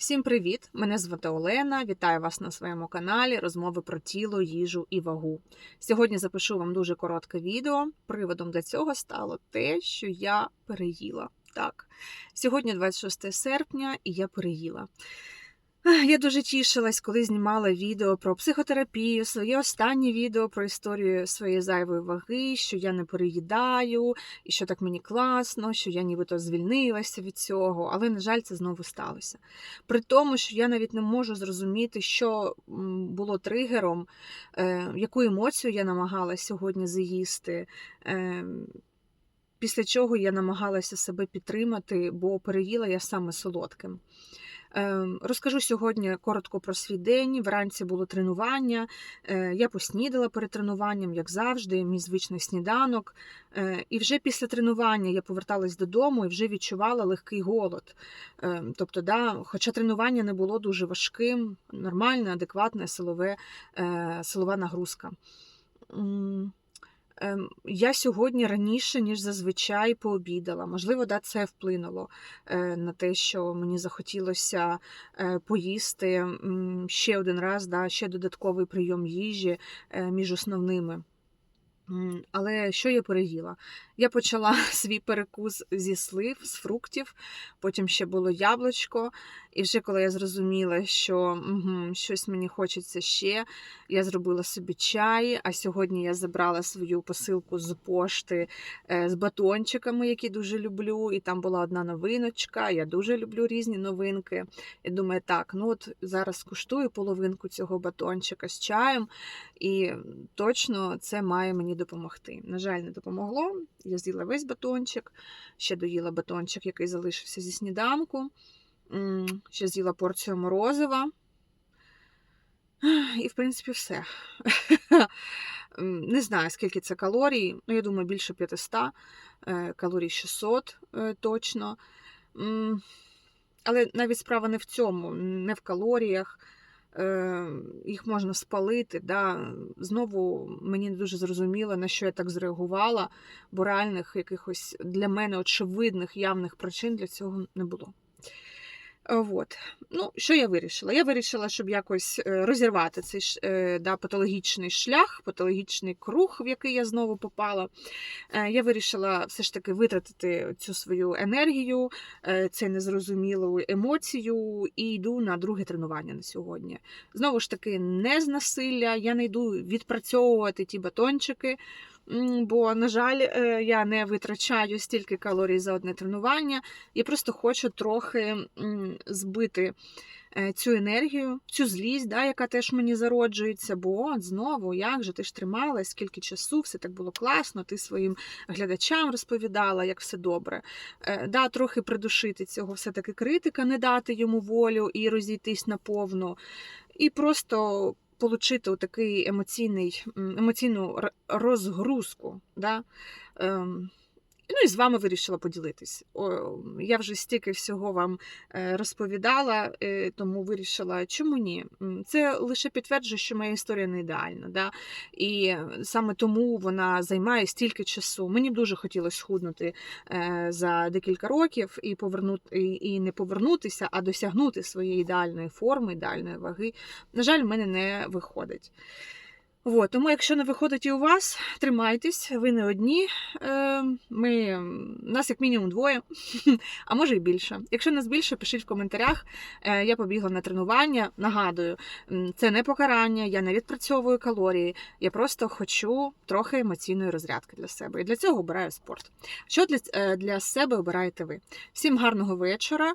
Всім привіт! Мене звати Олена. Вітаю вас на своєму каналі Розмови про тіло, їжу і вагу. Сьогодні запишу вам дуже коротке відео. Приводом для цього стало те, що я переїла. Так, сьогодні 26 серпня, і я переїла. Я дуже тішилась, коли знімала відео про психотерапію, своє останнє відео про історію своєї зайвої ваги, що я не переїдаю, і що так мені класно, що я нібито звільнилася від цього, але, на жаль, це знову сталося. При тому, що я навіть не можу зрозуміти, що було тригером, е, яку емоцію я намагалася сьогодні заїсти. Е, Після чого я намагалася себе підтримати, бо переїла я саме солодким. Ем, Розкажу сьогодні коротко про свій день. Вранці було тренування. Е, Я поснідала перед тренуванням, як завжди, мій звичний сніданок. Е, І вже після тренування я поверталась додому і вже відчувала легкий голод. Е, Тобто, да, хоча тренування не було дуже важким, нормальне, адекватне силове, е, силова нагрузка. Ем, Я сьогодні раніше, ніж зазвичай, пообідала. Можливо, да, це вплинуло е, на те, що мені захотілося е, поїсти ще один раз, да, ще додатковий прийом їжі е, між основними. Але що я переїла? Я почала свій перекус зі слив, з фруктів, потім ще було яблучко. І вже коли я зрозуміла, що угу, щось мені хочеться ще, я зробила собі чай. А сьогодні я забрала свою посилку з пошти е, з батончиками, які дуже люблю. І там була одна новиночка. Я дуже люблю різні новинки. І думаю, так, ну от зараз куштую половинку цього батончика з чаєм, і точно це має мені допомогти. На жаль, не допомогло. Я з'їла весь батончик, ще доїла батончик, який залишився зі сніданку. Ще з'їла порцію морозива. І, в принципі, все. Не знаю, скільки це калорій. Ну, я думаю, більше 500, е, калорій 600 е, точно. Але навіть справа не в цьому, не в калоріях. Е, Їх можна спалити. Да. Знову мені не дуже зрозуміло, на що я так зреагувала, бо реальних якихось для мене очевидних явних причин для цього не було. Е, Вот. Ну, що я вирішила? Я вирішила, щоб якось е, розірвати цей е, да, патологічний шлях, патологічний круг, в який я знову попала. Я вирішила все ж таки витратити цю свою енергію, е, цю незрозумілу емоцію, і йду на друге тренування на сьогодні. Знову ж таки, не з насилля, я не йду відпрацьовувати ті батончики. Бо, на жаль, е, я не витрачаю стільки калорій за одне тренування. Я просто хочу трохи збити е, цю енергію, цю злість, да, яка теж мені зароджується. Бо от знову, як же ти ж трималась, скільки часу, все так було класно, ти своїм глядачам розповідала, як все добре. Е, Да, Трохи придушити цього все-таки критика, не дати йому волю і розійтись наповну. І просто отримати такий емоційний, емоційну розгрузку. Да? Ну і з вами вирішила поділитись. Я вже стільки всього вам е, розповідала, е, тому вирішила, чому ні? Це лише підтверджує, що моя історія не ідеальна. Да? І саме тому вона займає стільки часу. Мені дуже хотілося схуднути е, за декілька років і повернути і не повернутися, а досягнути своєї ідеальної форми, ідеальної ваги. На жаль, в мене не виходить. От, тому, якщо не виходить і у вас, тримайтесь, ви не одні. Е, Ми, нас як мінімум двоє, а може і більше. Якщо нас більше, пишіть в коментарях. Е, Я побігла на тренування. Нагадую, це не покарання, я не відпрацьовую калорії. Я просто хочу трохи емоційної розрядки для себе. І для цього обираю спорт. Що для, е, для себе обираєте ви? Всім гарного вечора.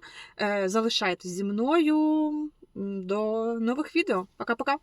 Залишайтесь зі мною. До нових відео. Пока-пока.